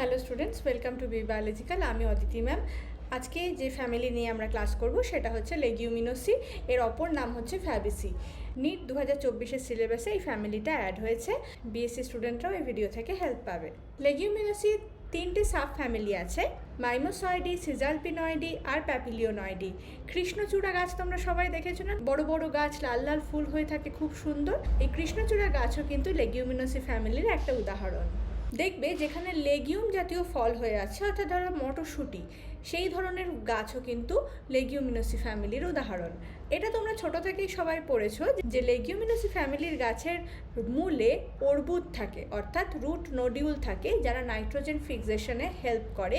Hello students, welcome to B biological, আমি Aditi ma'am. আজকে যে ফ্যামিলি নিয়ে আমরা ক্লাস করব সেটা হচ্ছে লেগিউমিনোসি, এর অপর নাম হচ্ছে ফ্যাবিসি। নিট দু হাজার চব্বিশের সিলেবাসে এই ফ্যামিলিটা অ্যাড হয়েছে, বিএসসি স্টুডেন্টরাও এই ভিডিও থেকে হেল্প পাবে। লেগিউমিনোসি তিনটে সাব ফ্যামিলি আছে, মাইমোসয়েডি, সিজালপিনয়েডি আর প্যাপিলিওনয়েডি। কৃষ্ণচূড়া গাছ তোমরা সবাই দেখেছ না? বড় বড় গাছ, লাল লাল ফুল হয়ে থাকে, খুব সুন্দর। এই কৃষ্ণচূড়া গাছও কিন্তু লেগিউমিনোসি ফ্যামিলির একটা উদাহরণ। দেখবে যেখানে লেগিউম জাতীয় ফল হয়ে আছে, অর্থাৎ ধরো মটরশুঁটি, সেই ধরনের গাছও কিন্তু লেগিউমিনোসি ফ্যামিলির উদাহরণ। এটা তোমরা ছোট থেকেই সবাই পড়েছো যে লেগিউমিনোসি ফ্যামিলির গাছের মূলে অর্বুদ থাকে, অর্থাৎ রুট নডিউল থাকে, যারা নাইট্রোজেন ফিক্সেশনে হেল্প করে,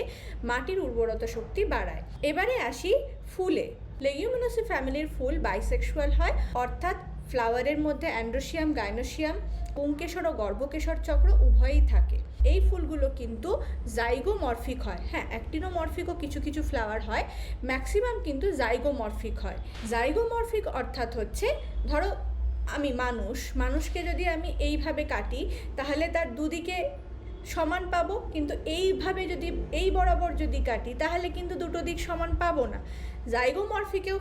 মাটির উর্বরতা শক্তি বাড়ায়। এবারে আসি ফুলে। লেগিউমিনোসি ফ্যামিলির ফুল বাইসেক্সুয়াল হয়, অর্থাৎ ফ্লাওয়ারের মধ্যে অ্যান্ড্রোসিয়াম গাইনোসিয়াম পুংকেশর ও গর্ভকেশর চক্র উভয়ই থাকে। এই ফুলগুলো কিন্তু জাইগোমরফিক হয়। হ্যাঁ অ্যাক্টিনোমরফিকও কিছু কিছু ফ্লাওয়ার হয়। ম্যাক্সিমাম কিন্তু জাইগোমরফিক হয়। জাইগোমরফিক অর্থাৎ হচ্ছে, ধরো আমি মানুষ, মানুষকে যদি আমি এইভাবে কাটি, তাহলে তার দুদিকে সমান পাবো, কিন্তু এইভাবে যদি, এই বরাবর যদি কাটি, তাহলে কিন্তু দুটো দিক সমান পাবো না। জাইগোমরফিকেও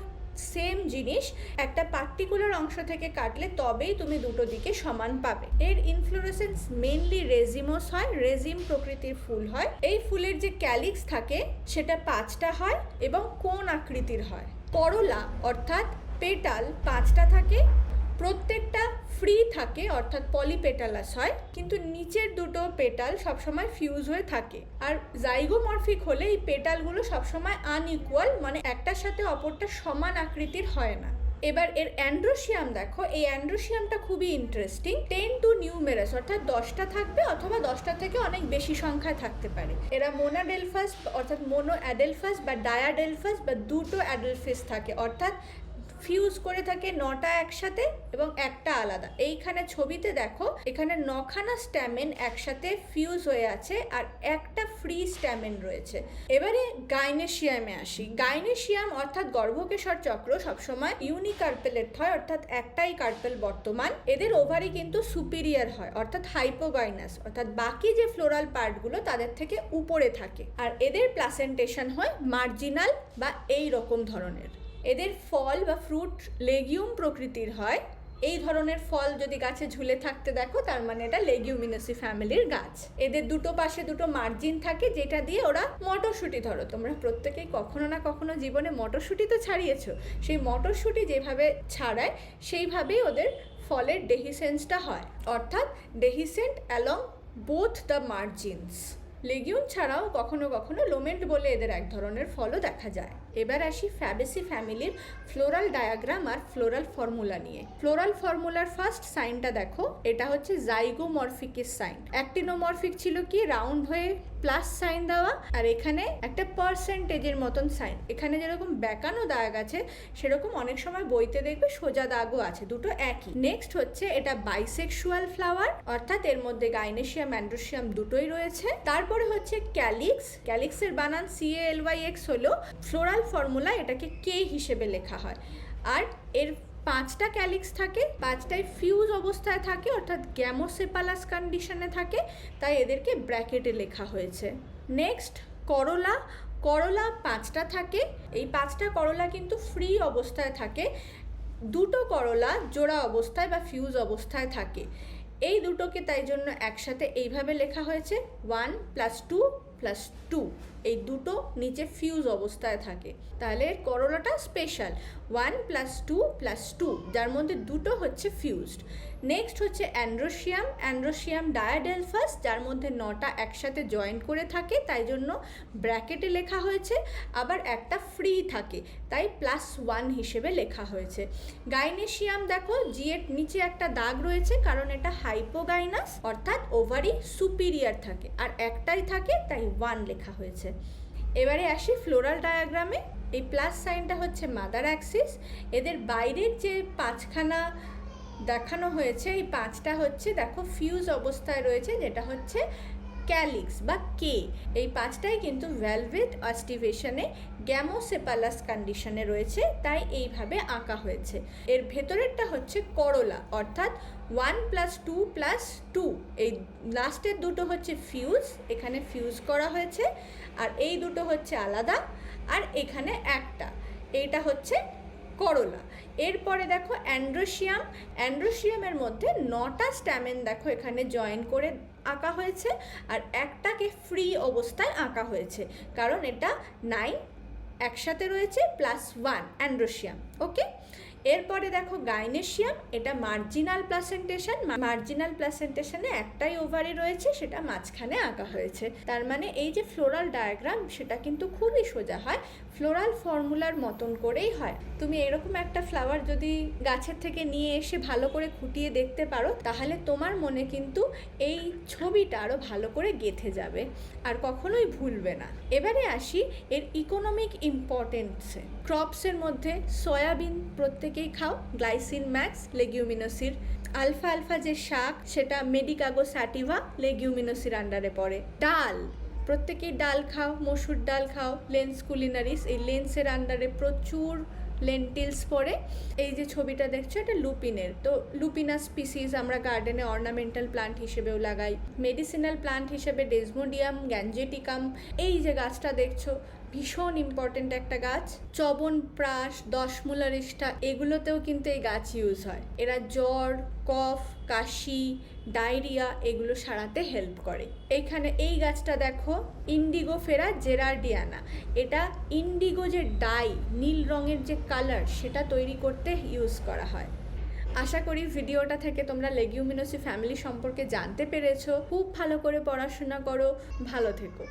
সেম জিনিস, একটা পার্টিকুলার অংশ থেকে কাটলে তবেই তুমি দুটো দিকে সমান পাবে। এর ইনফ্লোরেসেন্স মেনলি রেজিমোস হয় রেজিম প্রকৃতির ফুল হয়। এই ফুলের যে ক্যালিক্স থাকে, সেটা পাঁচটা হয় এবং কোন আকৃতির হয়? করলা, অর্থাৎ পেটাল পাঁচটা থাকে প্রত্যেকটা ফ্রি থাকে, অর্থাৎ পলিপেটালাস হয়, কিন্তু নিচের দুটো পেটাল সবসময় ফিউজ হয়ে থাকে। আর জাইগোমরফিক হলে এই পেটালগুলো সবসময় আনইকুয়াল মানে একটার সাথে অপরটা সমান আকৃতির হয় না। এবার এর অ্যান্ড্রোশিয়াম দেখো, এই অ্যান্ড্রোশিয়ামটা খুবই ইন্টারেস্টিং টেন টু নিউমেরাস অর্থাৎ দশটা থাকবে অথবা দশটা থেকে অনেক বেশি সংখ্যায় থাকতে পারে। এরা মোনাডেলফাস অর্থাৎ মোনো অ্যাডেলফাস বা ডায়াডেলফাস বা দুটো অ্যাডেলফিস থাকে, অর্থাৎ ফিউজ করে থাকে নটা একসাথে এবং একটা আলাদা। এইখানে ছবিতে দেখো, এখানে নখানা স্ট্যামেন একসাথে ফিউজ হয়ে আছে আর একটা ফ্রি স্ট্যামেন রয়েছে। এবারে গাইনেশিয়ামে আসি। গাইনেশিয়াম অর্থাৎ গর্ভকেশর চক্র সবসময় ইউনিকার্পেলেট হয়, অর্থাৎ একটাই কার্পেল বর্তমান। এদের ওভারি কিন্তু সুপিরিয়ার হয়, অর্থাৎ হাইপোগাইনাস অর্থাৎ বাকি যে ফ্লোরাল পার্টগুলো তাদের থেকে উপরে থাকে। আর এদের প্লাসেন্টেশন হয় মার্জিনাল বা এই রকম ধরনের। এদের ফল বা ফ্রুট লেগিউম প্রকৃতির হয়। এই ধরনের ফল যদি গাছে ঝুলে থাকতে দেখো, তার মানে এটা লেগিউমিনাসি ফ্যামিলির গাছ। এদের দুটো পাশে দুটো মার্জিন থাকে, যেটা দিয়ে ওরা মটরশুঁটি ধরো। তোমরা প্রত্যেকেই কখনো না কখনো জীবনে মটরশুঁটি তো ছাড়িয়েছো। সেই মটরশুঁটি যেভাবে ছাড়ায়, সেইভাবেই ওদের ফলের ডেহিসেন্সটা হয়। অর্থাৎ dehiscent along both the margins legume ছাড়াও কখনো কখনো লোমেন্ট বলে এদের এক ধরনের ফলও দেখা যায়। এবার আসি ফ্যাবেসি ফ্যামিলির ফ্লোরাল ডায়াগ্রাম আর ফ্লোরাল ফর্মুলা নিয়ে। ফ্লোরাল ফর্মুলার ফার্স্ট সাইনটা দেখো, এটা হচ্ছে জাইগোমরফিকের সাইন। অ্যাক্টিনোমরফিক ছিল কি? রাউন্ড হয়ে প্লাস সাইন দেওয়া, আর এখানে একটা পার্সেন্টেজের মতন সাইন। এখানে যেরকম বেঁকানো দাগ আছে, সেরকম অনেক সময় বইতে দেখবে সোজা দাগও আছে, দুটো একই। নেক্সট হচ্ছে এটা বাইসেক্সুয়াল ফ্লাওয়ার অর্থাৎ এর মধ্যে গাইনেশিয়াম অ্যান্ড্রোশিয়াম দুটোই রয়েছে। তারপরে হচ্ছে ক্যালিক্স ক্যালিক্সের বানান সি এল ওয়াই এক্স হলো। ফ্লোরাল ফর্মুলা এটাকে কে হিসেবে লেখা হয়। আর এর পাঁচটা ক্যালিক্স থাকে, পাঁচটাই ফিউজ অবস্থায় থাকে, অর্থাৎ গ্যামোসেপালাস কন্ডিশনে থাকে, তাই এদেরকে ব্র্যাকেটে লেখা হয়েছে। নেক্সট, করলা। করলা পাঁচটা থাকে, এই পাঁচটা করলা কিন্তু ফ্রি অবস্থায় থাকে। দুটো করলা জোড়া অবস্থায় বা ফিউজ অবস্থায় থাকে। এই দুটোকে তাই জন্য একসাথে এইভাবে লেখা হয়েছে one plus two plus two এই দুটো নিচে ফিউজ অবস্থায় থাকে। তাহলে করলাটা special one plus two plus two যার মধ্যে দুটো হচ্ছে ফিউজড নেক্সট হচ্ছে অ্যান্ড্রোশিয়াম অ্যান্ড্রোশিয়াম ডায়াডেলফাস যার মধ্যে নটা একসাথে জয়েন করে থাকে, তাই জন্য ব্র্যাকেটে লেখা হয়েছে। আবার একটা ফ্রি থাকে, তাই প্লাস ওয়ান হিসেবে লেখা হয়েছে। গাইনেশিয়াম দেখো জিয়ের নিচে একটা দাগ রয়েছে, কারণ এটা হাইপোগাইনাস অর্থাৎ ওভারি সুপিরিয়ার থাকে। আর একটাই থাকে, তাই ওয়ান লেখা হয়েছে। এবারে আসি ফ্লোরাল ডায়াগ্রামে এই প্লাস সাইনটা হচ্ছে মাদার অ্যাক্সিস এদের বাইরের যে পাঁচখানা দেখানো হয়েছে, এই পাঁচটা হচ্ছে, দেখো ফিউজ অবস্থায় রয়েছে, যেটা হচ্ছে ক্যালিক্স বা কে? এই পাঁচটাই কিন্তু ভ্যালভেট অস্টিভেশনে গ্যামোসেপালাস কন্ডিশনে রয়েছে, তাই এইভাবে আঁকা হয়েছে। এর ভেতরেরটা হচ্ছে করলা, অর্থাৎ one plus two plus two. এই লাস্টের দুটো হচ্ছে ফিউজ, এখানে ফিউজ করা হয়েছে, আর এই দুটো হচ্ছে আলাদা, আর এখানে একটা। এইটা হচ্ছে করলা। এরপরে দেখো অ্যান্ড্রোশিয়াম। অ্যান্ড্রোশিয়ামের মধ্যে নটা স্ট্যামেন দেখো এখানে জয়েন করে আঁকা হয়েছে আর একটাকে ফ্রি অবস্থায় আঁকা হয়েছে। কারণ এটা নাইন একসাথে রয়েছে প্লাস ওয়ান অ্যান্ড্রোশিয়াম ওকে এরপরে দেখো গাইনেশিয়াম, এটা মার্জিনাল প্লাসেন্টেশন মার্জিনাল প্লাসেন্টেশনে একটাই ওভারি রয়েছে, সেটা মাঝখানে আঁকা হয়েছে। তার মানে এই যে ফ্লোরাল ডায়াগ্রাম, সেটা কিন্তু খুবই সোজা হয়, ফ্লোরাল ফর্মুলার মতন করেই হয়। তুমি এরকম একটা ফ্লাওয়ার যদি গাছের থেকে নিয়ে এসে ভালো করে খুঁটিয়ে দেখতে পারো, তাহলে তোমার মনে কিন্তু এই ছবিটা আরও ভালো করে গেঁথে যাবে, আর কখনোই ভুলবে না। এবারে আসি এর ইকোনমিক ইম্পর্টেন্সে ক্রপসের মধ্যে সয়াবিন প্রত্যেকেই খাও। গ্লাইসিন ম্যাক্স, লেগিউমিনোসির। আলফা আলফা যে শাক, সেটা মেডিকাগো স্যাটিভা লেগিউমিনোসির আন্ডারে পড়ে। ডাল, প্রত্যেকেই ডাল খাও, মসুর ডাল খাও, লেন্স কুলিনারিস, এই লেন্সের আন্ডারে প্রচুর লেন্টিলস পড়ে। এই যে ছবিটা দেখছ, এটা লুপিনের। তো লুপিনা স্পিসিস আমরা গার্ডেনে অর্নামেন্টাল প্লান্ট হিসেবেও লাগাই। মেডিসিনাল প্লান্ট হিসেবে ডেজমোডিয়াম গ্যাঞ্জেটিকাম এই যে গাছটা দেখছ ভীষণ ইম্পর্ট্যান্ট একটা গাছ। চবন প্রাস দশমূলারিষ্টা এগুলোতেও কিন্তু এই গাছ ইউজ হয়। এরা জ্বর, কফ, কাশি, ডায়রিয়া এগুলো সারাতে হেল্প করে। এখানে এই গাছটা দেখো ইন্ডিগো ফেরা জেরার্ডিয়ানা এটা ইন্ডিগো যে ডাই নীল রঙের যে কালার সেটা তৈরি করতে ইউজ করা হয়। আশা করি ভিডিওটা থেকে তোমরা লেগিউমিনোসি ফ্যামিলি সম্পর্কে জানতে পেরেছ। খুব ভালো করে পড়াশোনা করো। ভালো থেকো।